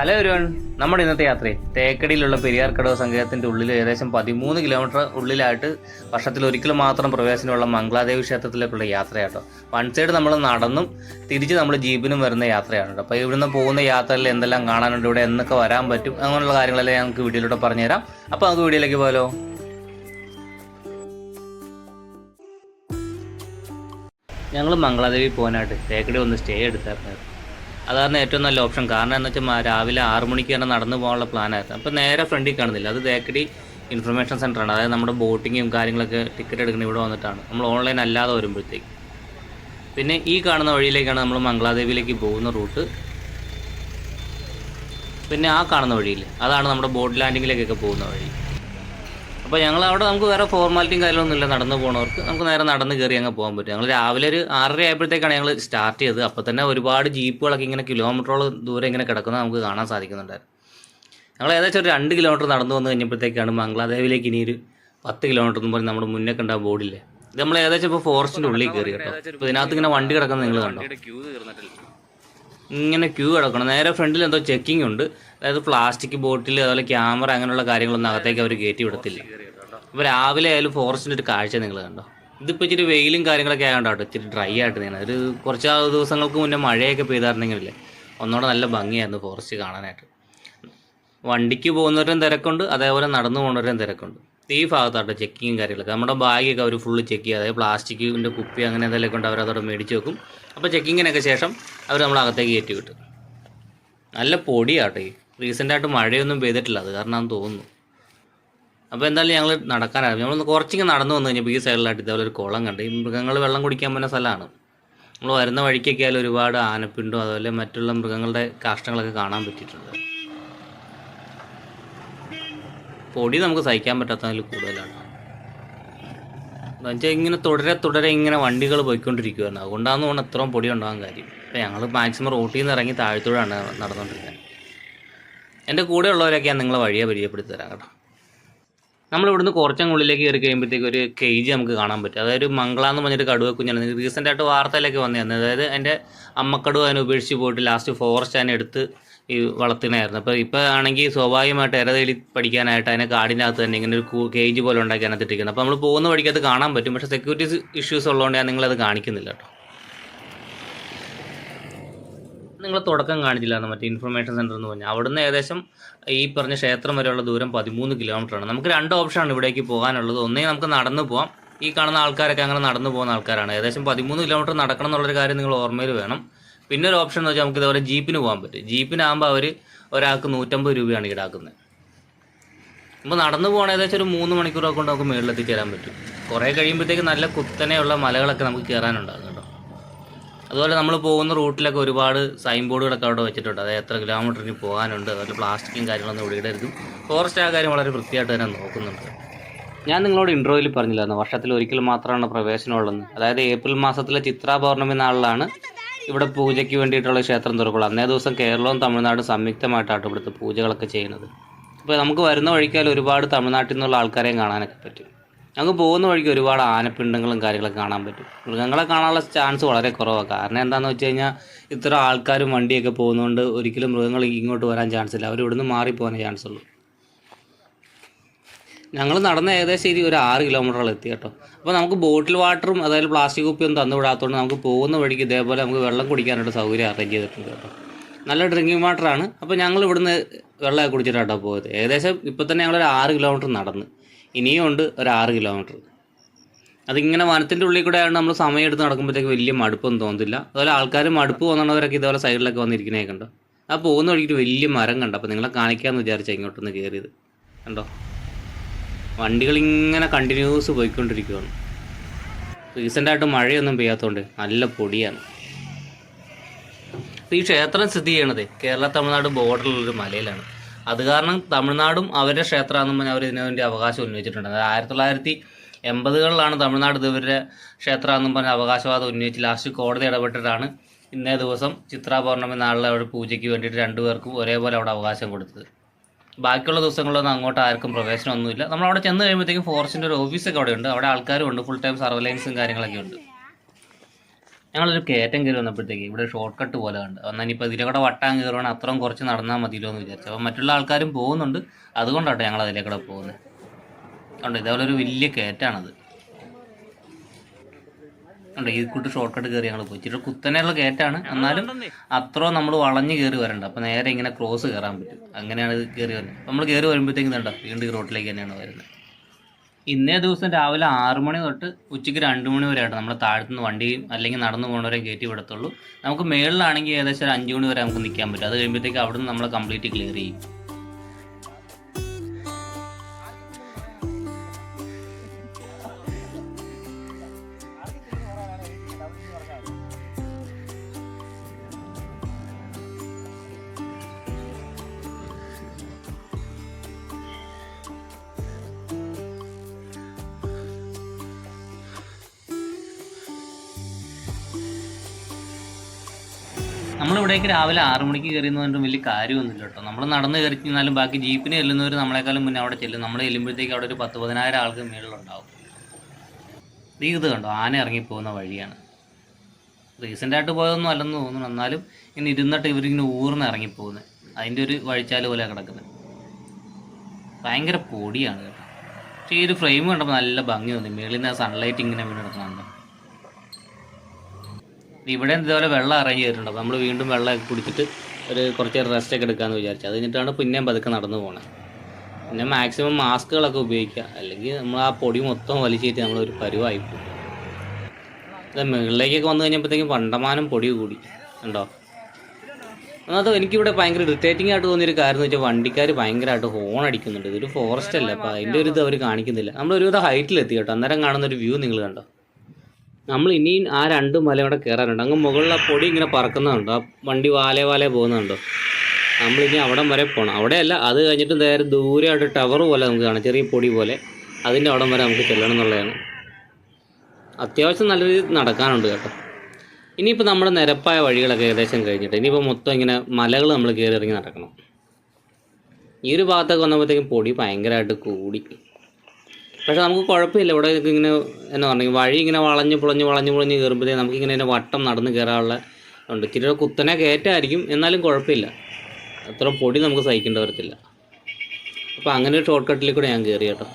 Hello ഒരുവൺ നമ്മുടെ ഇന്നത്തെ യാത്രയിൽ തേക്കടിയിലുള്ള പെരിയാർ കടവ് സങ്കേതത്തിന്റെ ഉള്ളിൽ ഏകദേശം പതിമൂന്ന് കിലോമീറ്റർ ഉള്ളിലായിട്ട് വർഷത്തിൽ ഒരിക്കലും മാത്രം പ്രവേശനമുള്ള മംഗളാദേവി ക്ഷേത്രത്തിലേക്കുള്ള യാത്രയാട്ടോ. വൺ സൈഡ് നമ്മൾ നടന്നും തിരിച്ച് നമ്മൾ ജീപ്പിനും വരുന്ന യാത്രയാണ് കേട്ടോ അപ്പോൾ ഇവിടുന്ന് പോകുന്ന യാത്രയിൽ എന്തെല്ലാം കാണാനുണ്ട് ഇവിടെ എന്നൊക്കെ വരാൻ പറ്റും അങ്ങനെയുള്ള കാര്യങ്ങളെല്ലാം ഞങ്ങൾക്ക് വീഡിയോയിലൂടെ പറഞ്ഞുതരാം. അപ്പോൾ നമുക്ക് വീഡിയോയിലേക്ക് പോലോ ഞങ്ങൾ മംഗളാദേവി പോകാനായിട്ട് തേക്കടി ഒന്ന് സ്റ്റേ എടുത്തായിരുന്നു. അതായിരുന്നു ഏറ്റവും നല്ല ഓപ്ഷൻ. കാരണം എന്ന് വെച്ചാൽ രാവിലെ ആറു മണിക്ക് തന്നെ നടന്നു പോകാനുള്ള പ്ലാനായിരുന്നു അപ്പോൾ നേരെ ഫ്രണ്ടിൽ കാണുന്നില്ല. അത് തേക്കടി ഇൻഫർമേഷൻ സെന്ററാണ് അതായത് നമ്മുടെ ബോട്ടിങ്ങും കാര്യങ്ങളൊക്കെ ടിക്കറ്റ് എടുക്കുന്ന ഇവിടെ വന്നിട്ടാണ്. നമ്മൾ ഓൺലൈൻ അല്ലാതെ വരുമ്പോഴത്തേക്ക്. പിന്നെ ഈ കാണുന്ന വഴിയിലേക്കാണ് നമ്മൾ മംഗളാദേവിയിലേക്ക് പോകുന്ന റൂട്ട്. പിന്നെ ആ കാണുന്ന വഴിയിൽ അതാണ് നമ്മുടെ ബോട്ട് ലാൻഡിങ്ങിലേക്കൊക്കെ പോകുന്ന വഴി. അപ്പോൾ ഞങ്ങൾ അവിടെ നമുക്ക് വേറെ ഫോർമാലിറ്റിയും കാര്യങ്ങളൊന്നും ഇല്ല നടന്നു പോണവർക്ക് നമുക്ക് നേരെ നടന്ന് കയറി അങ്ങ് പോകാൻ പറ്റും. ഞങ്ങൾ രാവിലെ ഒരു ആറര ആയപ്പോഴത്തേക്കാണ് ഞങ്ങൾ സ്റ്റാർട്ട് ചെയ്തത്. അപ്പോൾ തന്നെ ഒരുപാട് ജീപ്പുകളൊക്കെ ഇങ്ങനെ കിലോമീറ്ററോളം ദൂരം ഇങ്ങനെ കിടക്കുന്നത് നമുക്ക് കാണാൻ സാധിക്കുന്നുണ്ടായിരുന്നു. ഞങ്ങൾ ഏകദേശം ഒരു രണ്ട് കിലോമീറ്റർ നടന്നു വന്ന് കഴിഞ്ഞപ്പോഴത്തേക്കാണ് മംഗളാദേവിയിലേക്ക് ഇനി ഒരു പത്ത് കിലോമീറ്റർ എന്ന് പറഞ്ഞ് നമ്മുടെ മുന്നേ കണ്ട ബോർഡില്ലേ. ഇത് നമ്മൾ ഏകദേശം ഇപ്പോൾ ഫോറസ്റ്റിന്റെ ഉള്ളിൽ കയറി കേട്ടോ. അപ്പോൾ ഇതിനകത്ത് ഇങ്ങനെ വണ്ടി കിടക്കുന്നത് നിങ്ങൾ കണ്ടോ? ഇങ്ങനെ ക്യൂ കിടക്കണം. നേരെ ഫ്രണ്ടിൽ എന്തോ ചെക്കിംഗ് ഉണ്ട്. അതായത് പ്ലാസ്റ്റിക് ബോട്ടിൽ അതുപോലെ ക്യാമറ അങ്ങനെയുള്ള കാര്യങ്ങളൊന്നും അകത്തേക്ക് അവർ കയറ്റി വിടത്തില്ല. ഇപ്പോൾ രാവിലെ ആയാലും ഫോറസ്റ്റിന്റെ ഒരു കാഴ്ച നിങ്ങൾ കണ്ടോ? ഇതിപ്പോൾ ഇച്ചിരി വെയിലും കാര്യങ്ങളൊക്കെ ആയതുകൊണ്ട് കേട്ടോ ഇച്ചിരി ഡ്രൈ ആയിട്ട് നീങ്ങണം ഒരു കുറച്ച് ദിവസങ്ങൾക്ക് മുന്നേ മഴയൊക്കെ പെയ്തായിരുന്നെങ്കിലേ ഒന്നുകൂടെ നല്ല ഭംഗിയായിരുന്നു ഫോറസ്റ്റ് കാണാനായിട്ട്. വണ്ടിക്ക് പോകുന്നവരും തിരക്കുണ്ട് അതേപോലെ നടന്നു പോകുന്നവരും തിരക്കുണ്ട്. ഈ ഭാഗത്താട്ടോ ചെക്കിങ്ങും കാര്യങ്ങളൊക്കെ. നമ്മുടെ ബാഗൊക്കെ അവർ ഫുള്ള് ചെക്ക് ചെയ്യുക. അതായത് പ്ലാസ്റ്റിക്കിന്റെ കുപ്പി അങ്ങനെ എന്തെങ്കിലുമൊക്കെ ഉണ്ട് അതോടെ മേടിച്ച് വെക്കും. അപ്പോൾ ചെക്കിങ്ങിനൊക്കെ ശേഷം അവർ നമ്മൾ അകത്തേക്ക് കയറ്റി വിട്ടു. നല്ല പൊടിയാട്ടോ ഈ. റീസെന്റായിട്ട് മഴയൊന്നും പെയ്തിട്ടില്ല അത് കാരണം തോന്നുന്നു. അപ്പോൾ എന്തായാലും ഞങ്ങൾ നടക്കാനായിരുന്നു ഞങ്ങളൊന്ന് കുറച്ചിങ്ങനെ നടന്നു വന്നു കഴിഞ്ഞപ്പോൾ ഈ സൈഡിലായിട്ട് ഇതേപോലെ ഒരു കുളം കണ്ട്. ഈ മൃഗങ്ങൾ വെള്ളം കുടിക്കാൻ പറ്റുന്ന സ്ഥലമാണ് നമ്മൾ വരുന്ന വഴിക്കൊക്കെ ആയാലും ഒരുപാട് ആനപ്പിണ്ടും അതുപോലെ മറ്റുള്ള മൃഗങ്ങളുടെ കാഷ്ടങ്ങളൊക്കെ കാണാൻ പറ്റിയിട്ടുണ്ട്. പൊടി നമുക്ക് സഹിക്കാൻ പറ്റാത്തതിൽ കൂടുതലാണ്. എന്നുവെച്ചാൽ ഇങ്ങനെ തുടരെ തുടരെ ഇങ്ങനെ വണ്ടികൾ പോയിക്കൊണ്ടിരിക്കുവായിരുന്നു. അതുകൊണ്ടാന്ന് തോന്നുന്നു അത്രയും പൊടി ഉണ്ടാകാൻ കാര്യം. അപ്പോൾ ഞങ്ങൾ മാക്സിമം റോട്ടിൽ നിന്ന് ഇറങ്ങി താഴത്തോടാണ് നടന്നുകൊണ്ടിരിക്കുന്നത് എന്റെ കൂടെ ഉള്ളവരൊക്കെ ഞാൻ നിങ്ങളെ വഴിയെ പരിചയപ്പെടുത്തി തരാം കേട്ടോ. നമ്മൾ ഇവിടുന്ന് കുറച്ചങ്ങ് ഉള്ളിലേക്ക് കയറി കഴിയുമ്പോഴത്തേക്ക് ഒരു കേജ് നമുക്ക് കാണാൻ പറ്റും. അതായത് മംഗള എന്ന് പറഞ്ഞിട്ട് കടുവ കുഞ്ഞാണ്. റീസെന്റ് ആയിട്ട് വാർത്തയിലൊക്കെ വന്നിരുന്നത് അതായത് എന്റെ അമ്മക്കടുവ അതിനെ ഉപേക്ഷിച്ച് പോയിട്ട് ലാസ്റ്റ് ഫോറസ്റ്റ് അതിനെ എടുത്ത് ഈ വളർത്തുന്നതായിരുന്നു അപ്പോൾ ഇപ്പോൾ ആണെങ്കിൽ സ്വാഭാവികമായിട്ട് ഇരതേടി പഠിക്കാനായിട്ട് അതിനെ കാടിനകത്ത് തന്നെ ഇങ്ങനെ ഒരു കേജ് പോലെ ഉണ്ടാക്കി അതിനകത്ത് ഇട്ടിരിക്കുന്നത് അപ്പോൾ നമ്മൾ പോകുന്ന വഴിക്ക് അത് കാണാൻ പറ്റും. പക്ഷേ സെക്യൂരിറ്റി ഇഷ്യൂസ് ഉള്ളതുകൊണ്ട് ഞാൻ നിങ്ങളത് കാണിക്കുന്നില്ല കേട്ടോ. നിങ്ങൾ തുടക്കം കാണിച്ചില്ലായിരുന്നു മറ്റേ ഇൻഫർമേഷൻ സെന്റർ എന്ന് പറഞ്ഞാൽ അവിടുന്ന് ഏകദേശം ഈ പറഞ്ഞ ക്ഷേത്രം വരെയുള്ള ദൂരം പതിമൂന്ന് കിലോമീറ്ററാണ് നമുക്ക് രണ്ട് ഓപ്ഷനാണ് ഇവിടേക്ക് പോകാനുള്ളത്. ഒന്നേ നമുക്ക് നടന്നു പോകാം ഈ കാണുന്ന ആൾക്കാരൊക്കെ അങ്ങനെ നടന്നു പോകുന്ന ആൾക്കാരാണ്. ഏകദേശം പതിമൂന്ന് കിലോമീറ്റർ നടക്കണം എന്നുള്ളൊരു കാര്യം നിങ്ങൾ ഓർമ്മയിൽ വേണം. പിന്നെ ഒരു ഓപ്ഷൻ എന്ന് വെച്ചാൽ നമുക്ക് ഇതുപോലെ ജീപ്പിന് പോകാൻ പറ്റും. ജീപ്പിനാകുമ്പോൾ അവർ ഒരാൾക്ക് നൂറ്റമ്പത് രൂപയാണ് ഈടാക്കുന്നത്. അപ്പോൾ നടന്നു പോകണം ഏകദേശം ഒരു മൂന്ന് മണിക്കൂറൊക്കെ കൊണ്ട് നമുക്ക് മുകളിലെത്തിച്ചേരാൻ പറ്റും. കുറേ കഴിയുമ്പോഴത്തേക്ക് നല്ല കുത്തനെയുള്ള മലകളൊക്കെ നമുക്ക് കയറാനുണ്ടാകും അതുപോലെ നമ്മൾ പോകുന്ന റൂട്ടിലൊക്കെ ഒരുപാട് സൈൻ ബോർഡുകളൊക്കെ അവിടെ വെച്ചിട്ടുണ്ട്. അതായത് എത്ര കിലോമീറ്ററിന് പോകാനുണ്ട് അതുപോലെ പ്ലാസ്റ്റിക്കും കാര്യങ്ങളൊന്നും ഇവിടെ ഇടരുതും. ഫോറസ്റ്റ് ആ കാര്യം വളരെ വൃത്തിയായിട്ട് തന്നെ നോക്കുന്നുണ്ട്. ഞാൻ നിങ്ങളോട് ഇൻട്രോയിൽ പറഞ്ഞില്ലായിരുന്നു. വർഷത്തിൽ ഒരിക്കൽ മാത്രമാണ് പ്രവേശനമുള്ളതെന്ന് അതായത് ഏപ്രിൽ മാസത്തിലെ ചിത്രാ പൗർണമി നാളിലാണ് ഇവിടെ പൂജയ്ക്ക് വേണ്ടിയിട്ടുള്ള ക്ഷേത്രം തുറക്കുള്ളൂ. അന്നേ ദിവസം കേരളവും തമിഴ്നാടും സംയുക്തമായിട്ടാണ് ഇവിടുത്തെ പൂജകളൊക്കെ ചെയ്യുന്നത്. അപ്പോൾ നമുക്ക് വരുന്ന വഴിക്കാൽ ഒരുപാട് തമിഴ്നാട്ടിൽ നിന്നുള്ള ആൾക്കാരെയും കാണാനൊക്കെ പറ്റും. ഞങ്ങൾക്ക് പോകുന്ന വഴിക്ക് ഒരുപാട് ആനപ്പിണ്ടങ്ങളും കാര്യങ്ങളൊക്കെ കാണാൻ പറ്റും. മൃഗങ്ങളെ കാണാനുള്ള ചാൻസ് വളരെ കുറവാണ് കാരണം എന്താണെന്ന് വെച്ച് കഴിഞ്ഞാൽ ഇത്ര ആൾക്കാരും വണ്ടിയൊക്കെ പോകുന്നതുകൊണ്ട് ഒരിക്കലും മൃഗങ്ങൾ ഇങ്ങോട്ട് വരാൻ ചാൻസ് ഇല്ല. അവർ ഇവിടുന്ന് മാറിപ്പോകാനേ ചാൻസ് ഉള്ളൂ. ഞങ്ങൾ നടന്ന ഏകദേശം ഇനി ഒരു ആറ് കിലോമീറ്ററുകൾ എത്തി കേട്ടോ. അപ്പോൾ നമുക്ക് ബോട്ടിൽ വാട്ടറും അതായത് പ്ലാസ്റ്റിക് കുപ്പിയൊന്നും തന്നു വിടാത്തതുകൊണ്ട് നമുക്ക് പോകുന്ന വഴിക്ക് ഇതേപോലെ നമുക്ക് വെള്ളം കുടിക്കാനായിട്ട് സൗകര്യം അറേഞ്ച് ചെയ്തിട്ടുണ്ട് കേട്ടോ. നല്ല ഡ്രിങ്കിങ് വാട്ടറാണ് അപ്പോൾ ഞങ്ങൾ ഇവിടുന്ന് വെള്ളമൊക്കെ കുടിച്ചിട്ടാട്ടോ പോയത്. ഏകദേശം ഇപ്പോൾ തന്നെ ഞങ്ങളൊരു ആറ് കിലോമീറ്റർ നടന്ന്. ഇനിയും ഉണ്ട് ഒരു ആറ് കിലോമീറ്റർ. അതിങ്ങനെ വനത്തിന്റെ ഉള്ളിൽ കൂടെ ആയതുകൊണ്ട് നമ്മൾ സമയം എടുത്ത് നടക്കുമ്പോഴത്തേക്ക് വലിയ മടുപ്പൊന്നും തോന്നുന്നില്ല അതുപോലെ ആൾക്കാർ മടുപ്പ് തോന്നണവരൊക്കെ ഇതുപോലെ സൈഡിലൊക്കെ വന്നിരിക്കണേ കണ്ടോ ആ പോകുന്ന വഴിക്ക് വലിയ മരം കണ്ടോ. അപ്പോൾ നിങ്ങളെ കാണിക്കാമെന്ന് വിചാരിച്ചാൽ ഇങ്ങോട്ടൊന്ന് കയറിയത്. കണ്ടോ? വണ്ടികൾ ഇങ്ങനെ കണ്ടിന്യൂസ് പോയിക്കൊണ്ടിരിക്കുകയാണ് റീസെന്റായിട്ട് മഴയൊന്നും പെയ്യാത്തതുകൊണ്ട് നല്ല പൊടിയാണ്. അപ്പോൾ ഈ ക്ഷേത്രം സ്ഥിതി ചെയ്യണത് കേരള തമിഴ്നാട് ബോർഡറിലുള്ളൊരു മലയിലാണ്. അത് കാരണം തമിഴ്നാടും അവരുടെ ക്ഷേത്രമാണെന്ന് പറഞ്ഞാൽ അവർ ഇതിനു വേണ്ടി അവകാശം ഉന്നയിച്ചിട്ടുണ്ട്. അതായത് ആയിരത്തി തൊള്ളായിരത്തി എൺപതുകളിലാണ് തമിഴ്നാട് ഇതുവരെ ക്ഷേത്രമാണെന്നും പറഞ്ഞ അവകാശവാദം ഉന്നയിച്ച് ലാസ്റ്റ് കോടതി ഇടപെട്ടിട്ടാണ് ഇന്നേ ദിവസം ചിത്രാ പൗർണമി നാളിൽ അവിടെ പൂജയ്ക്ക് വേണ്ടിയിട്ട് രണ്ടുപേർക്കും ഒരേപോലെ അവിടെ അവകാശം കൊടുത്തത്. ബാക്കിയുള്ള ദിവസങ്ങളിലൊന്നും അങ്ങോട്ട് ആർക്കും പ്രവേശനമൊന്നുമില്ല. നമ്മൾ അവിടെ ചെന്ന് കഴിയുമ്പോഴത്തേക്കും ഫോറസ്റ്റിന്റെ ഒരു ഓഫീസൊക്കെ അവിടെ ഉണ്ട് അവിടെ ആൾക്കാരും ഉണ്ട്. ഫുൾ ടൈം സർവൈലൻസും കാര്യങ്ങളൊക്കെ ഉണ്ട്. ഞങ്ങളൊരു കയറ്റം കയറി വന്നപ്പോഴത്തേക്ക് ഇവിടെ ഷോർട്ട് കട്ട് പോലെ കണ്ട്. എന്നാൽ ഇനിയിപ്പോൾ ഇതിലെ കൂടെ വട്ടാൻ കയറുകയാണ് അത്രയും കുറച്ച് നടന്നാൽ മതിയല്ലോ എന്ന് വിചാരിച്ചു. അപ്പോൾ മറ്റുള്ള ആൾക്കാരും പോകുന്നുണ്ട്. അതുകൊണ്ടാട്ടോ ഞങ്ങൾ അതിലെ കൂടെ പോകുന്നത് ഉണ്ട് ഇതേപോലെ ഒരു വലിയ കയറ്റാണത്. ഉണ്ട് ഈ കൂട്ട് ഷോർട്ട് കട്ട് കയറി ഞങ്ങൾ പോയി. ഇച്ചിരി കുത്തനെയുള്ള കയറ്റാണ്. എന്നാലും അത്രയും നമ്മൾ വളഞ്ഞ് കയറി വരണ്ട. അപ്പോൾ നേരെ ഇങ്ങനെ ക്രോസ് കയറാൻ പറ്റും. അങ്ങനെയാണ് ഇത് കയറി വരുന്നത് നമ്മൾ കയറി വരുമ്പോഴത്തേക്കും കണ്ടോ വീണ്ടും റോട്ടിലേക്ക് തന്നെയാണ് വരുന്നത് ഇന്നേ ദിവസം രാവിലെ ആറ് മണി തൊട്ട് ഉച്ചയ്ക്ക് രണ്ട് മണി വരെ ആയിട്ട് നമ്മൾ താഴത്തുനിന്ന് വണ്ടിയും അല്ലെങ്കിൽ നടന്നു പോകുന്നവരെയും കയറ്റി വിടത്തുള്ളൂ. നമുക്ക് മേളിലാണെങ്കിൽ ഏകദേശം ഒരു അഞ്ച് മണി വരെ നമുക്ക് നിൽക്കാൻ പറ്റും. അത് കഴിയുമ്പോഴത്തേക്ക് അവിടെ നിന്ന് നമ്മൾ കംപ്ലീറ്റ് ക്ലിയർ ചെയ്യും. നമ്മളിവിടേക്ക് രാവിലെ ആറു മണിക്ക് കയറിയെന്ന് പറഞ്ഞിട്ട് വലിയ കാര്യമൊന്നുമില്ല കേട്ടോ. നമ്മൾ നടന്ന് കയറി ചെന്നാലും ബാക്കി ജീപ്പിന് ചെല്ലുന്നവർ നമ്മളെക്കാളും മുന്നേ അവിടെ ചെല്ലും. നമ്മൾ ചെല്ലുമ്പോഴത്തേക്ക് അവിടെ ഒരു പത്ത് പതിനായിരം ആൾക്ക് മേളിലുണ്ടാവും. ഇത് കണ്ടോ? ആന ഇറങ്ങിപ്പോകുന്ന വഴിയാണ്. റീസെന്റ് ആയിട്ട് പോയതൊന്നും അല്ലെന്ന് തോന്നുന്നു. എന്നാലും ഇന്ന് ഇരുന്നിട്ട് ഇവരിങ്ങനെ ഊർന്ന് ഇറങ്ങിപ്പോകുന്നത് അതിന്റെ ഒരു വഴിച്ചാൽ പോലെ കിടക്കുന്നത് ഭയങ്കര പൊടിയാണ് കേട്ടോ. പക്ഷേ ഈ ഒരു ഫ്രെയിം കണ്ടപ്പോൾ നല്ല ഭംഗി തോന്നി. മേളിൽ നിന്ന് സൺലൈറ്റ് ഇങ്ങനെ വീണ് കിടക്കുന്നുണ്ട് ഇവിടെ ഇതുപോലെ വെള്ളം അറേഞ്ച് ചെയ്തിട്ടുണ്ട്. അപ്പോൾ നമ്മൾ വീണ്ടും വെള്ളം കുടിച്ചിട്ട് ഒരു കുറച്ച് റെസ്റ്റ് ഒക്കെ എടുക്കാമെന്ന് വിചാരിച്ചു. അത് കഴിഞ്ഞിട്ടാണ് പിന്നെയും പതുക്കെ നടന്നു പോകുന്നത് പിന്നെ മാക്സിമം മാസ്കുകളൊക്കെ ഉപയോഗിക്കുക. അല്ലെങ്കിൽ നമ്മൾ ആ പൊടി മൊത്തം വലിച്ചേറ്റ് നമ്മളൊരു പരുവായി പോകും ഇത് മുകളിലേക്കൊക്കെ വന്നു കഴിഞ്ഞപ്പോഴത്തേക്കും പണ്ടമാനം പൊടി കൂടി. ഉണ്ടോ ഒന്നാമത് എനിക്കിവിടെ ഭയങ്കര ഇറിറ്റേറ്റിംഗ് ആയിട്ട് തോന്നിയൊരു കാര്യം എന്ന് വെച്ചാൽ വണ്ടിക്കാർ ഭയങ്കരമായിട്ട് ഹോൺ അടിക്കുന്നുണ്ട്. ഇതൊരു ഫോറസ്റ്റ് അല്ല. അപ്പോൾ അതിന്റെ ഒരു ഇത് അവർ കാണിക്കുന്നില്ല. നമ്മൾ ഒരുവിധ ഹൈറ്റിലെത്തി കേട്ടോ. അന്നേരം കാണുന്ന ഒരു വ്യൂ നിങ്ങൾ കണ്ടോ? നമ്മൾ ഇനിയും ആ രണ്ട് മല കൂടെ കയറാനുണ്ട് അങ്ങ് മുകളിൽ ആ പൊടി ഇങ്ങനെ പറക്കുന്നുണ്ടോ? ആ വണ്ടി വാലേ വാലേ പോകുന്നുണ്ടോ? ഇനി അവിടം വരെ പോകണം അവിടെയല്ല അത് കഴിഞ്ഞിട്ട് നേരെ ദൂരെയായിട്ട് ടവർ പോലെ നമുക്ക് കാണാം. ചെറിയ പൊടി പോലെ അതിന്റെ അവിടം വരെ നമുക്ക് ചെല്ലണം എന്നുള്ളതാണ്. അത്യാവശ്യം നല്ല രീതിയിൽ നടക്കാനുണ്ട് കേട്ടോ. ഇനിയിപ്പോൾ നമ്മുടെ നിരപ്പായ വഴികളൊക്കെ ഏകദേശം കഴിഞ്ഞിട്ട് ഇനിയിപ്പോൾ മൊത്തം ഇങ്ങനെ മലകൾ നമ്മൾ കയറി ഇറങ്ങി നടക്കണം. ഈ ഒരു ഭാഗത്തൊക്കെ വന്നപ്പോഴത്തേക്കും പൊടി ഭയങ്കരമായിട്ട് കൂടി. പക്ഷെ നമുക്ക് കുഴപ്പമില്ല. ഇവിടെ ഇങ്ങനെ എന്ന് പറഞ്ഞു വഴി ഇങ്ങനെ വളഞ്ഞ് പുളഞ്ഞ് വളഞ്ഞ് പുളഞ്ഞ് നമുക്ക് നമുക്കിങ്ങനെ അതിന്റെ വട്ടം നടന്ന് കയറാനുള്ള ഉണ്ട്. ഇച്ചിരി കുത്തനെ കയറ്റായിരിക്കും എന്നാലും കുഴപ്പമില്ല. അത്ര പൊടി നമുക്ക് സഹിക്കേണ്ട വരത്തില്ല. അപ്പോൾ അങ്ങനെ ഒരു ഷോർട്ട് കട്ടിൽ കൂടെ ഞാൻ കയറി കേട്ടോ.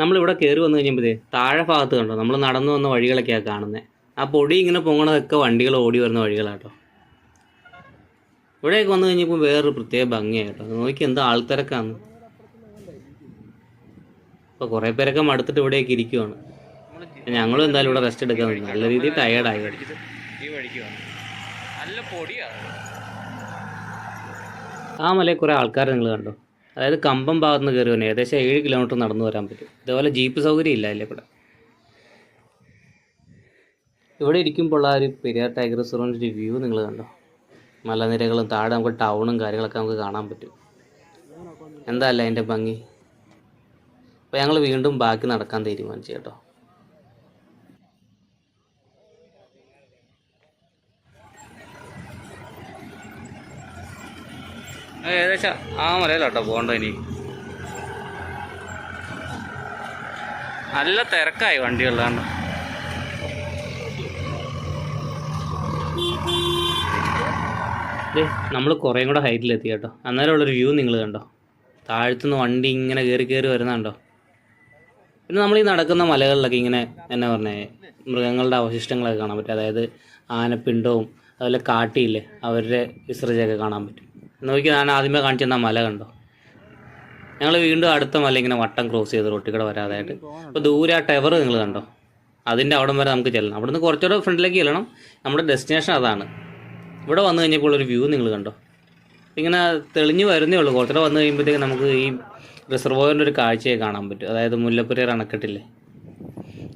നമ്മളിവിടെ കയറി വന്നു കഴിഞ്ഞപ്പോഴേ താഴെ ഭാഗത്ത് കണ്ടോ നമ്മൾ നടന്നു വന്ന വഴികളൊക്കെയാണ് കാണുന്നത് ആ പൊടി ഇങ്ങനെ പൊങ്ങണതൊക്കെ വണ്ടികൾ ഓടി വരുന്ന വഴികളാട്ടോ ഇവിടെയൊക്കെ വന്നു കഴിഞ്ഞപ്പോൾ വേറൊരു പ്രത്യേക ഭംഗിയായിട്ടോ. നോക്കി എന്താ ആൾത്തിരക്കാന്ന്. ഇപ്പോൾ കുറേ പേരൊക്കെ മടുത്തിട്ട് ഇവിടെയൊക്കെ ഇരിക്കുവാണ്. ഞങ്ങളും എന്തായാലും ഇവിടെ റെസ്റ്റ് എടുക്കാൻ വേണ്ടി നല്ല രീതിയിൽ ടയേർഡായി ആ മലയിൽ കുറേ ആൾക്കാർ നിങ്ങൾ കണ്ടോ? അതായത് കമ്പം ഭാഗത്ത് നിന്ന് കയറി വന്നു ഏകദേശം ഏഴ് കിലോമീറ്റർ നടന്നു വരാൻ പറ്റും. ഇതേപോലെ ജീപ്പ് സൗകര്യം ഇല്ല അല്ലേ കൂടെ. ഇവിടെ ഇരിക്കുമ്പോൾ ആ ഒരു പെരിയാർ ടൈഗർ റിസർവിന്റെ വ്യൂ നിങ്ങൾ കണ്ടോ? മലനിരകളും താഴെ നമുക്ക് ടൗണും കാര്യങ്ങളൊക്കെ നമുക്ക് കാണാൻ പറ്റും. എന്തല്ല അതിന്റെ ഭംഗി? അപ്പോൾ ഞങ്ങൾ വീണ്ടും ബാക്കി നടക്കാൻ തീരുമാനിച്ചു കേട്ടോ. ഏകദേശം ആ മലയിലോട്ടോ പോകണ്ട ഇനി. നല്ല തിരക്കായി വണ്ടികളിലാണ്ട്. നമ്മൾ കുറേയും കൂടെ ഹൈറ്റിലെത്തി കേട്ടോ. അന്നേരം ഉള്ളൊരു വ്യൂ നിങ്ങൾ കണ്ടോ? താഴത്തുനിന്ന് വണ്ടി ഇങ്ങനെ കയറി കയറി വരുന്നുണ്ടോ പിന്നെ നമ്മൾ ഈ നടക്കുന്ന മലകളിലൊക്കെ ഇങ്ങനെ എന്നാ പറഞ്ഞേ മൃഗങ്ങളുടെ അവശിഷ്ടങ്ങളൊക്കെ കാണാൻ പറ്റും. അതായത് ആനപ്പിണ്ടവും അതുപോലെ കാട്ടിയില്ലേ അവരുടെ വിസർജയൊക്കെ കാണാൻ പറ്റും. നോക്കി ഞാൻ ആദ്യമേ കാണിച്ചു തന്ന മല കണ്ടോ? ഞങ്ങൾ വീണ്ടും അടുത്ത മല ഇങ്ങനെ വട്ടം ക്രോസ് ചെയ്ത് റോട്ടിൽ വരാതായിട്ട്. അപ്പോൾ ദൂരെ ആ ടവർ നിങ്ങൾ കണ്ടോ? അതിന്റെ അവിടം വരെ നമുക്ക് ചെല്ലണം. അവിടുന്ന് കുറച്ചുകൂടെ ഫ്രണ്ടിലേക്ക് ചെല്ലണം. നമ്മുടെ ഡെസ്റ്റിനേഷൻ അതാണ്. ഇവിടെ വന്നു കഴിഞ്ഞപ്പോൾ ഒരു വ്യൂ നിങ്ങൾ കണ്ടോ? ഇങ്ങനെ തെളിഞ്ഞു വരുന്നേ ഉള്ളൂ. കുറച്ചുകൂടെ വന്നു കഴിയുമ്പോഴത്തേക്ക് നമുക്ക് ഈ റിസർവോയറിന്റെ ഒരു കാഴ്ചയെ കാണാൻ പറ്റും. അതായത് മുല്ലപ്പെരിയാർ അണക്കെട്ടില്ലേ?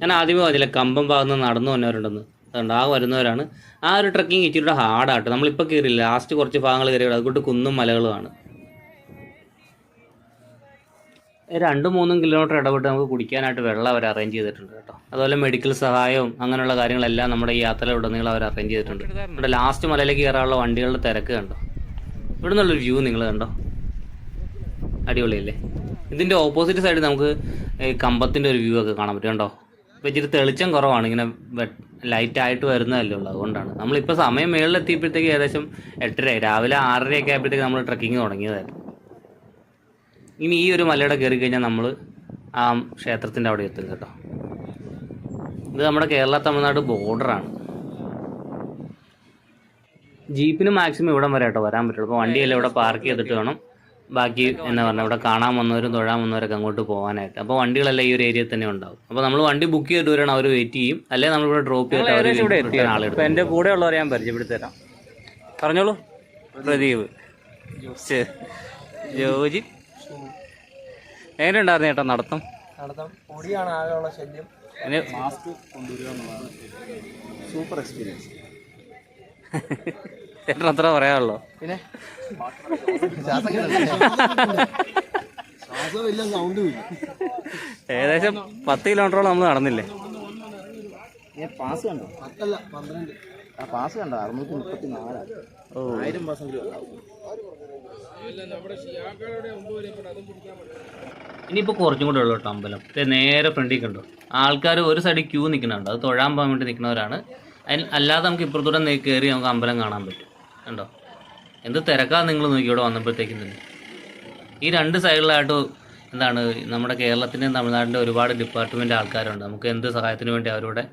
ഞാൻ ആദ്യമേ പറഞ്ഞില്ല കമ്പം ഭാഗത്ത് നടന്നു വന്നവരുണ്ടെന്ന്. അതുകൊണ്ട് ആ വരുന്നവരാണ്. ആ ഒരു ട്രക്കിംഗ് ഇച്ചിരി ഹാർഡായിട്ട് നമ്മളിപ്പോൾ കയറിയില്ല? ലാസ്റ്റ് കുറച്ച് ഭാഗങ്ങൾ കയറിയുള്ളൂ അതുകൊണ്ട് കുന്നും മലകളുമാണ്. രണ്ട് മൂന്നും കിലോമീറ്റർ ഇടപെട്ട് നമുക്ക് കുടിക്കാനായിട്ട് വെള്ളം അവർ അറേഞ്ച് ചെയ്തിട്ടുണ്ട് കേട്ടോ. അതുപോലെ മെഡിക്കൽ സഹായവും അങ്ങനെയുള്ള കാര്യങ്ങളെല്ലാം നമ്മുടെ ഈ യാത്രയിലുടനീളം അവർ അറേഞ്ച് ചെയ്തിട്ടുണ്ട്. ഇവിടെ ലാസ്റ്റ് മലയിലേക്ക് കയറാനുള്ള വണ്ടികളുടെ തിരക്ക് കണ്ടോ? ഇവിടെ നിന്നുള്ളൊരു വ്യൂ നിങ്ങൾ കണ്ടോ? അടിപൊളിയല്ലേ? ഇതിന്റെ ഓപ്പോസിറ്റ് സൈഡിൽ നമുക്ക് ഈ കമ്പത്തിന്റെ ഒരു വ്യൂ ഒക്കെ കാണാൻ പറ്റും കണ്ടോ? ഇപ്പോൾ ഇച്ചിരി തെളിച്ചം കുറവാണ് ഇങ്ങനെ ലൈറ്റ് ആയിട്ട് വരുന്നതല്ലേ ഉള്ളൂ. അതുകൊണ്ടാണ്. നമ്മളിപ്പോൾ സമയം മേളിലെത്തിയപ്പോഴത്തേക്ക് ഏകദേശം എട്ടരയായി. രാവിലെ ആറരയൊക്കെ ആയപ്പോഴത്തേക്ക് നമ്മൾ ട്രക്കിങ് തുടങ്ങിയതായിരുന്നു. ഇനി ഈ ഒരു മലയുടെ കയറി കഴിഞ്ഞാൽ നമ്മൾ ആ ക്ഷേത്രത്തിന്റെ അവിടെ എത്തും കേട്ടോ. ഇത് നമ്മുടെ കേരള തമിഴ്നാട് ബോർഡറാണ് ജീപ്പിന് മാക്സിമം ഇവിടം വരെ കേട്ടോ വരാൻ പറ്റുള്ളൂ. അപ്പോൾ വണ്ടിയല്ല ഇവിടെ പാർക്ക് ചെയ്തിട്ട് വേണം. ബാക്കി എന്നാ പറഞ്ഞാൽ ഇവിടെ കാണാൻ വന്നവരും തൊഴാൻ വന്നവരൊക്കെ അങ്ങോട്ട് പോകാനായിട്ട്. അപ്പോൾ വണ്ടികളെല്ലാം ഈ ഒരു ഏരിയയിൽ തന്നെ ഉണ്ടാവും. അപ്പോൾ നമ്മൾ വണ്ടി ബുക്ക് ചെയ്തിട്ട് വരണം അവർ വെയിറ്റ് ചെയ്യും. അല്ലെങ്കിൽ നമ്മളിവിടെ ഡ്രോപ്പ് ചെയ്തിട്ട് അവർ ഇവിടെ ആളെടുക്കും എന്റെ കൂടെ ഉള്ളവരെ ഞാൻ പരിചയപ്പെടുത്തി തരാം. പറഞ്ഞോളൂ പ്രദീപ്. ശരി. ജോജി എങ്ങനെയുണ്ടായിരുന്നു ചേട്ടാ നടത്തം? നടത്തം പൊടിയാണ് ആകെയുള്ള ശല്യം. ഇനി മാസ്ക് കൊണ്ടുവരിക എന്നുള്ളതാണ് സൂപ്പർ എക്സ്പീരിയൻസ് ചേട്ടൻ അത്ര പറയാനുള്ളൂ. പിന്നെ? ഏകദേശം പത്ത് കിലോമീറ്ററോളം നമ്മൾ നടന്നില്ലേ? പാസ് കണ്ടോ? പത്തല്ല പന്ത്രണ്ട്. ആ പാസ് കണ്ടോ? അറുന്നൂറ്റി മുപ്പത്തി നാലാണ് ആയിരം പാസെങ്കിലും ഉണ്ടാവും. ഇനിയിപ്പോൾ കുറച്ചും കൂടെ ഉള്ളൂ കേട്ടോ അമ്പലം. നേരെ ഫ്രണ്ടിൽ കണ്ടോ? ആൾക്കാർ ഒരു സൈഡിൽ ക്യൂ നിൽക്കുന്നുണ്ട് അത് തൊഴാൻ പോകാൻ വേണ്ടി നിൽക്കുന്നവരാണ്. അതിന് അല്ലാതെ നമുക്ക് ഇപ്പുറത്തൂടെ കയറി നമുക്ക് അമ്പലം കാണാൻ പറ്റും. കണ്ടോ? എന്ത് തിരക്കാ നിങ്ങൾ നോക്കി ഇവിടെ വന്നപ്പോഴത്തേക്കും തന്നെ. ഈ രണ്ട് സൈഡിലായിട്ട് എന്താണ് നമ്മുടെ കേരളത്തിന്റെയും തമിഴ്നാടിന്റെ ഒരുപാട് ഡിപ്പാർട്ട്മെന്റ് ആൾക്കാരുണ്ട്. നമുക്ക് എന്ത് സഹായത്തിന് വേണ്ടി അവരുടെ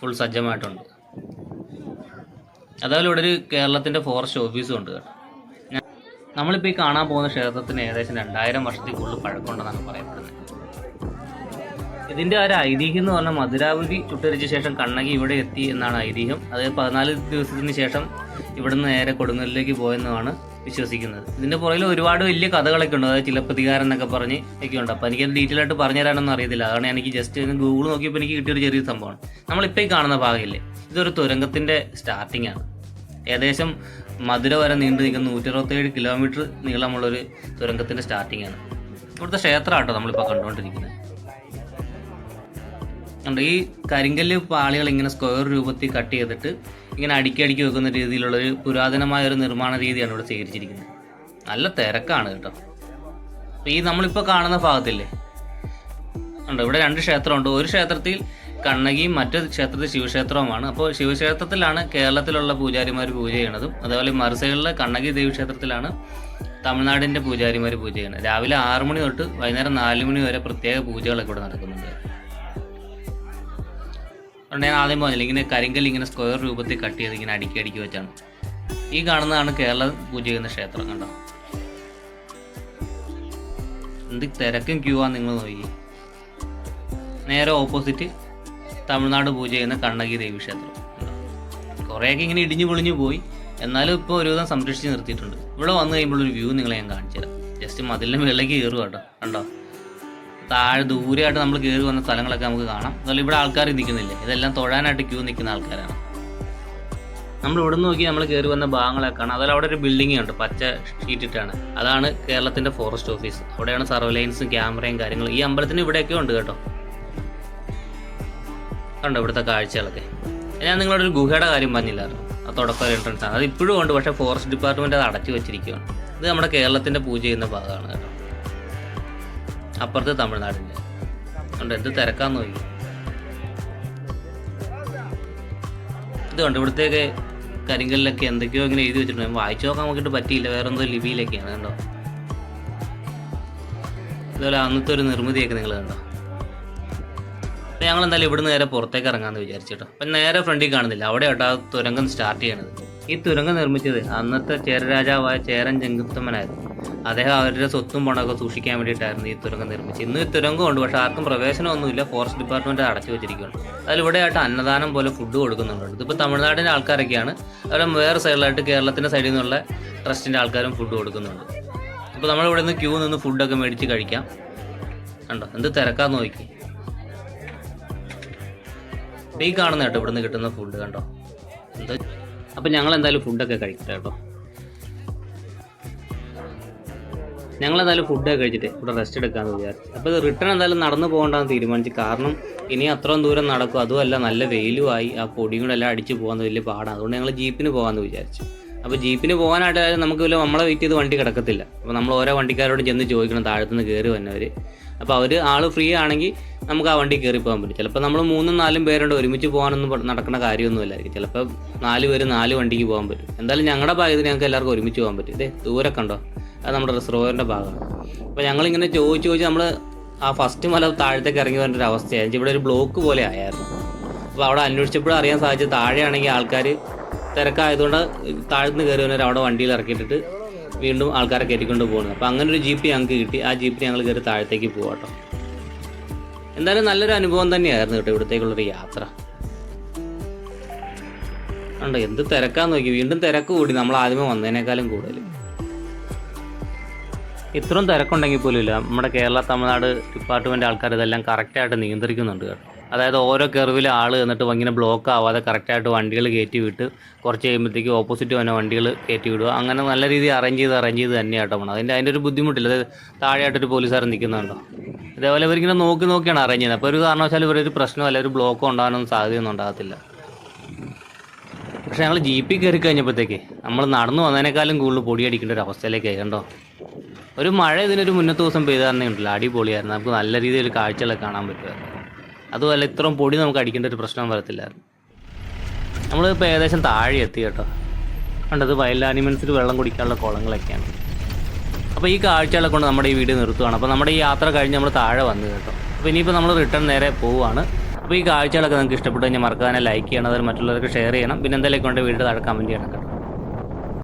ഫുൾ സജ്ജമായിട്ടുണ്ട്. അതുപോലെ ഇവിടെ ഒരു കേരളത്തിന്റെ ഫോറസ്റ്റ് ഓഫീസും ഉണ്ട് കേട്ടോ. നമ്മളിപ്പോൾ ഈ കാണാൻ പോകുന്ന ക്ഷേത്രത്തിന് ഏകദേശം രണ്ടായിരം വർഷത്തിൽ കൂടുതൽ പഴക്കമുണ്ടെന്നാണ് പറയപ്പെടുന്നത്. ഇതിന്റെ ഒരു ഐതിഹ്യം എന്ന് പറഞ്ഞാൽ മധുരാപുരി ചുട്ടരിച്ച ശേഷം കണ്ണകി ഇവിടെ എത്തി എന്നാണ് ഐതിഹ്യം. അത് പതിനാല് ദിവസത്തിന് ശേഷം ഇവിടുന്ന് നേരെ കൊടുങ്ങലിലേക്ക് പോയെന്നാണ് വിശ്വസിക്കുന്നത്. ഇതിന്റെ പുറകിൽ ഒരുപാട് വലിയ കഥകളൊക്കെ ഉണ്ട്. അതായത് ചിലപ്പതികാരൻ എന്നൊക്കെ പറഞ്ഞ് ഒക്കെ ഉണ്ട്. അപ്പോൾ എനിക്കത് ഡീറ്റെയിൽ ആയിട്ട് പറഞ്ഞു തരാനൊന്നും അറിയത്തില്ല. അതാണ് എനിക്ക് ജസ്റ്റ് ഗൂഗിൾ നോക്കിയപ്പോൾ എനിക്ക് കിട്ടിയൊരു ചെറിയ സംഭവമാണ്. നമ്മളിപ്പോൾ ഈ കാണുന്ന ഭാഗമില്ലേ? ഇതൊരു തുരങ്കത്തിന്റെ സ്റ്റാർട്ടിംഗ് ആണ്. ഏകദേശം മധുര വരെ നീണ്ടു നിൽക്കുന്ന നൂറ്റി അറുപത്തേഴ് കിലോമീറ്റർ നീളമുള്ളൊരു തുരങ്കത്തിന്റെ സ്റ്റാർട്ടിംഗ് ആണ്. ഇവിടുത്തെ ക്ഷേത്രമാട്ടോ നമ്മളിപ്പോൾ കണ്ടുകൊണ്ടിരിക്കുന്നത്. ഉണ്ട് ഈ കരിങ്കല്ല് പാളികൾ ഇങ്ങനെ സ്ക്വയർ രൂപത്തിൽ കട്ട് ചെയ്തിട്ട് ഇങ്ങനെ അടുക്കി അടുക്കി വെക്കുന്ന രീതിയിലുള്ള ഒരു പുരാതനമായ ഒരു നിർമ്മാണ രീതിയാണ് ഇവിടെ സ്വീകരിച്ചിരിക്കുന്നത്. നല്ല തിരക്കാണ് കേട്ടോ. ഈ നമ്മളിപ്പോൾ കാണുന്ന ഭാഗത്തില്ലേ? ഉണ്ട് ഇവിടെ രണ്ട് ക്ഷേത്രമുണ്ട്. ഒരു ക്ഷേത്രത്തിൽ കണ്ണകിയും മറ്റ് ക്ഷേത്രത്തിൽ ശിവക്ഷേത്രവുമാണ്. അപ്പോൾ ശിവക്ഷേത്രത്തിലാണ് കേരളത്തിലുള്ള പൂജാരിമാർ പൂജ ചെയ്യണതും. അതേപോലെ മറുസൈഡിലെ കണ്ണകി ദേവി ക്ഷേത്രത്തിലാണ് തമിഴ്നാടിന്റെ പൂജാരിമാർ പൂജ ചെയ്യുന്നത് രാവിലെ ആറ് മണി തൊട്ട് വൈകുന്നേരം നാല് മണി വരെ പ്രത്യേക പൂജകളൊക്കെ ഇവിടെ നടക്കുന്നുണ്ട്. അതുകൊണ്ട് ഞാൻ ആദ്യം പറഞ്ഞില്ല ഇങ്ങനെ കരിങ്കൽ ഇങ്ങനെ സ്ക്വയർ രൂപത്തിൽ കട്ട് ചെയ്ത് ഇങ്ങനെ അടുക്കി അടുക്കി വെച്ചാണ്. ഈ കാണുന്നതാണ് കേരള പൂജ ചെയ്യുന്ന ക്ഷേത്രം കണ്ടോ? എന്ത് തിരക്കും ക്യൂ ആ നിങ്ങൾ നോക്കി. നേരെ ഓപ്പോസിറ്റ് തമിഴ്നാട് പൂജ ചെയ്യുന്ന കണ്ണകി ദേവി ക്ഷേത്രം? കുറേയൊക്കെ ഇങ്ങനെ ഇടിഞ്ഞു പൊളിഞ്ഞു പോയി. എന്നാലും ഇപ്പോൾ ഒരുവിധം സംരക്ഷിച്ച് നിർത്തിയിട്ടുണ്ട്. ഇവിടെ വന്നു കഴിയുമ്പോൾ ഒരു വ്യൂ നിങ്ങളെ ഞാൻ കാണിച്ചു തരാം. ജസ്റ്റ് മതിലിന്റെ മുകളിലേക്ക് കയറുക കേട്ടോ. കണ്ടോ? താഴെ ദൂരെയായിട്ട് നമ്മൾ കയറി വന്ന സ്ഥലങ്ങളൊക്കെ നമുക്ക് കാണാം. അതുപോലെ ഇവിടെ ആൾക്കാർ നിൽക്കുന്നില്ലേ. ഇതെല്ലാം തൊഴാനായിട്ട് ക്യൂ നിൽക്കുന്ന ആൾക്കാരാണ്. നമ്മൾ ഇവിടെ നോക്കി നമ്മൾ കയറി വന്ന ഭാഗങ്ങളൊക്കെ കാണാം. അതുപോലെ അവിടെ ഒരു ബിൽഡിംഗ് ഉണ്ട്. പച്ച ഷീറ്റിട്ടാണ് അതാണ് കേരളത്തിന്റെ ഫോറസ്റ്റ് ഓഫീസ് അവിടെയാണ് സർവലൈൻസും ക്യാമറയും കാര്യങ്ങളും. ഈ അമ്പലത്തിന് ഇവിടെയൊക്കെ ഉണ്ട് കേട്ടോ. കണ്ടോ ഇവിടുത്തെ കാഴ്ചകളൊക്കെ? ഞാൻ നിങ്ങളൊരു ഗുഹയുടെ കാര്യം പറഞ്ഞില്ലായിരുന്നു. ആ തുടക്കം എൻട്രൻസ് ആണ്. അത് ഇപ്പോഴും ഉണ്ട് പക്ഷേ ഫോറസ്റ്റ് ഡിപ്പാർട്ട്മെന്റ് അത് അടച്ചു വെച്ചിരിക്കുകയാണ്. ഇത് നമ്മുടെ കേരളത്തിന്റെ പൂജ ചെയ്യുന്ന ഭാഗമാണ് കേട്ടോ. അപ്പുറത്ത് തമിഴ്നാടിന്റെ ഉണ്ട് എന്ത് തിരക്കാന്ന് നോക്കി. ഇത് കണ്ട് ഇവിടുത്തേക്ക് കരിങ്കലിലൊക്കെ എന്തൊക്കെയോ ഇങ്ങനെ എഴുതി വെച്ചിട്ടുണ്ട്. വായിച്ചു നോക്കാൻ നോക്കിയിട്ട് പറ്റിയില്ല. വേറെ എന്തോ ലിപിയിലൊക്കെയാണ് കണ്ടോ. ഇതുപോലെ അന്നത്തെ ഒരു നിർമ്മിതിയൊക്കെ നിങ്ങൾ കണ്ടോ? അപ്പം ഞങ്ങൾ എന്തായാലും ഇവിടുന്ന് നേരെ പുറത്തേക്ക് ഇറങ്ങാമെന്ന് വിചാരിച്ചിട്ടോ അപ്പം നേരെ ഫ്രണ്ടിൽ കാണുന്നില്ല. അവിടെ ആ തുരങ്കം സ്റ്റാർട്ട് ചെയ്യണത്. ഈ തുരങ്കം നിർമ്മിച്ചത് അന്നത്തെ ചേരരാജാവായ ചേരൻ ചെങ്കുത്തമ്മനായിരുന്നു. അദ്ദേഹം അവരുടെ സ്വത്തും പണമൊക്കെ സൂക്ഷിക്കാൻ വേണ്ടിയിട്ടായിരുന്നു ഈ തുരങ്കം നിർമ്മിച്ചത്. ഇന്ന് ഈ തുരങ്കം ഉണ്ട് പക്ഷേ ആർക്കും പ്രവേശനമൊന്നുമില്ല. ഫോറസ്റ്റ് ഡിപ്പാർട്ട്മെന്റ് അടച്ചു വെച്ചിരിക്കുകയാണ്. അതിൽ ഇവിടെയായിട്ട് അന്നദാനം പോലെ ഫുഡ് കൊടുക്കുന്നുണ്ട്. ഇതിപ്പോൾ തമിഴ്നാടിന്റെ ആൾക്കാരൊക്കെയാണ്. അതുപോലെ വേറെ സൈഡിലായിട്ട് കേരളത്തിന്റെ സൈഡിൽ നിന്നുള്ള ട്രസ്റ്റിന്റെ ആൾക്കാരും ഫുഡ് കൊടുക്കുന്നുണ്ട്. അപ്പോൾ നമ്മളിവിടെ നിന്ന് ക്യൂ നിന്ന് ഫുഡൊക്കെ മേടിച്ച് കഴിക്കാം. കണ്ടോ? എന്ത് തിരക്കാന്ന് നോക്കി. ഈ കാണുന്ന കേട്ടോ ഇവിടുന്ന് കിട്ടുന്ന ഫുഡ് കണ്ടോ? എന്താ? അപ്പം ഞങ്ങൾ എന്തായാലും ഫുഡൊക്കെ കഴിക്കട്ടെ കേട്ടോ. ഞങ്ങൾ എന്തായാലും ഫുഡൊക്കെ കഴിച്ചിട്ട് ഇവിടെ റെസ്റ്റ് എടുക്കാമെന്ന് വിചാരിച്ചു. അപ്പോൾ ഇത് റിട്ടേൺ എന്തായാലും നടന്നു പോകണ്ടെന്ന് തീരുമാനിച്ചു. കാരണം ഇനി അത്രയും ദൂരം നടക്കും. അതുമല്ല നല്ല വെയിലുമായി ആ പൊടിയും കൂടെ എല്ലാം അടിച്ചു പോകാൻ വലിയ പാടാണ് അതുകൊണ്ട് ഞങ്ങൾ ജീപ്പിന് പോകാമെന്ന് വിചാരിച്ചു. അപ്പോൾ ജീപ്പിന് പോകാനായിട്ട് നമുക്ക് വല്ല നമ്മളെ വെയിറ്റ് ചെയ്ത് വണ്ടി കിടക്കത്തില്ല. അപ്പോൾ നമ്മൾ ഓരോ വണ്ടിക്കാരോട് ചെന്ന് ചോദിക്കണം. താഴത്തുനിന്ന് കയറി വന്നവർ അപ്പോൾ അവർ ആൾ ഫ്രീ ആണെങ്കിൽ നമുക്ക് ആ വണ്ടി കയറി പോകാൻ പറ്റും. ചിലപ്പോൾ നമ്മൾ മൂന്നും നാലും പേരുണ്ട് ഒരുമിച്ച് പോകാനൊന്നും നടക്കുന്ന കാര്യമൊന്നുമില്ലായിരിക്കും ചിലപ്പോൾ നാല് പേര് നാല് വണ്ടിക്ക് പോകാൻ പറ്റും. എന്തായാലും ഞങ്ങളുടെ ഭാഗത്ത് ഞങ്ങൾക്ക് എല്ലാവർക്കും ഒരുമിച്ച് പോകാൻ പറ്റും. ഇതേ ദൂരെ കണ്ടോ അത് നമ്മുടെ റിസർവറിന്റെ ഭാഗമാണ്. അപ്പോൾ ഞങ്ങളിങ്ങനെ ചോദിച്ച് ചോദിച്ച് നമ്മൾ ആ ഫസ്റ്റ് മല താഴത്തേക്ക് ഇറങ്ങി വരേണ്ട ഒരു അവസ്ഥയായിരുന്നു ഇവിടെ ഒരു ബ്ലോക്ക് പോലെ ആയിരുന്നു അപ്പോൾ അവിടെ അന്വേഷിച്ചപ്പോഴും അറിയാൻ സാധിച്ചത് താഴെയാണെങ്കിൽ ആൾക്കാർ തിരക്കായതുകൊണ്ട് താഴ്ന്ന് കയറി വന്നവർ അവിടെ വണ്ടിയിൽ ഇറക്കിയിട്ടിട്ട് വീണ്ടും ആൾക്കാരെ കയറ്റിക്കൊണ്ട് പോകുന്നത് അപ്പോൾ അങ്ങനെ ഒരു ജീപ്പ് ഞങ്ങൾക്ക് കിട്ടി. ആ ജീപ്പിൽ ഞങ്ങൾ കയറി താഴത്തേക്ക് പോകാട്ടോ എന്തായാലും നല്ലൊരു അനുഭവം തന്നെയായിരുന്നു കേട്ടോ ഇവിടത്തേക്കുള്ളൊരു യാത്ര. ഉണ്ട് എന്ത് തിരക്കാന്ന് നോക്കി. വീണ്ടും തിരക്ക് കൂടി. നമ്മൾ ആദ്യമേ വന്നതിനേക്കാളും കൂടുതൽ. ഇത്രയും തിരക്കുണ്ടെങ്കിൽ പോലും ഇല്ല നമ്മുടെ കേരള തമിഴ്നാട് ഡിപ്പാർട്ട്മെന്റ് ആൾക്കാർ ഇതെല്ലാം കറക്റ്റായിട്ട് നിയന്ത്രിക്കുന്നുണ്ട് കേട്ടോ. അതായത് ഓരോ കെർവിൽ ആൾ എന്നിട്ട് ഇങ്ങനെ ബ്ലോക്ക് ആവാതെ കറക്റ്റായിട്ട് വണ്ടികൾ കയറ്റി വിട്ട് കുറച്ച് കഴിയുമ്പോഴത്തേക്ക് ഓപ്പോസിറ്റ് വന്ന വണ്ടികൾ കയറ്റി വിടുക. അങ്ങനെ നല്ല രീതിയിൽ അറേഞ്ച് ചെയ്ത് അറേഞ്ച് ചെയ്ത് തന്നെയാട്ടോ പോകണം അതിന്റെ അതിന്റെ ഒരു ബുദ്ധിമുട്ടില്ല. അത് താഴെയായിട്ടൊരു പോലീസുകാരൻ നിൽക്കുന്നുണ്ടോ? ഇതേപോലെ ഇവരിങ്ങനെ നോക്കി നോക്കിയാണ് അറേഞ്ച് ചെയ്യുന്നത്. അപ്പോൾ ഒരു കാരണവശാലും ഇവരൊരു പ്രശ്നമോ അല്ലെങ്കിൽ ഒരു ബ്ലോക്കോ ഉണ്ടാകാനൊന്നും സാധ്യതയൊന്നും ഉണ്ടാകത്തില്ല. പക്ഷേ ഞങ്ങൾ ജീപ്പിൽ കയറി കഴിഞ്ഞപ്പോഴത്തേക്ക് നമ്മൾ നടന്നു വന്നതിനേക്കാളും കൂടുതൽ പൊടിയടിക്കേണ്ട ഒരു അവസ്ഥയിലേക്ക് കണ്ടോ? ഒരു മഴ ഇതിനൊരു മുന്നത്തെ ദിവസം പെയ്തായിരുന്നേ ഉണ്ടല്ലോ അടിപൊളിയായിരുന്നു. നമുക്ക് നല്ല രീതിയിൽ കാഴ്ചകളൊക്കെ കാണാൻ പറ്റുമായിരുന്നു. അതുമല്ല ഇത്രയും പൊടി നമുക്ക് അടിക്കേണ്ട ഒരു പ്രശ്നം വരത്തില്ലായിരുന്നു നമ്മളിപ്പോൾ ഏകദേശം താഴെ എത്തി കേട്ടോ. കണ്ടത് വയലിലെ ആനിമൽസിന് വെള്ളം കുടിക്കാനുള്ള കുളങ്ങളൊക്കെയാണ്. അപ്പോൾ ഈ കാഴ്ചകളെ കൊണ്ട് നമ്മുടെ ഈ വീഡിയോ നിർത്തുകയാണ് അപ്പോൾ നമ്മുടെ ഈ യാത്ര കഴിഞ്ഞ് നമ്മൾ താഴെ വന്നു കേട്ടോ. അപ്പോൾ ഇനിയിപ്പോൾ നമ്മൾ റിട്ടേൺ നേരെ പോവുകയാണ് അപ്പോൾ ഈ കാഴ്ചകളൊക്കെ നിങ്ങൾക്ക് ഇഷ്ടപ്പെട്ടു കഴിഞ്ഞാൽ മറക്കാതെ ലൈക്ക് ചെയ്യണം അതായത് മറ്റുള്ളവർക്ക് ഷെയർ ചെയ്യണം. പിന്നെ എന്തെങ്കിലും കൊണ്ട് വീഡിയോ താഴെ കമന്റ് ചെയ്യണം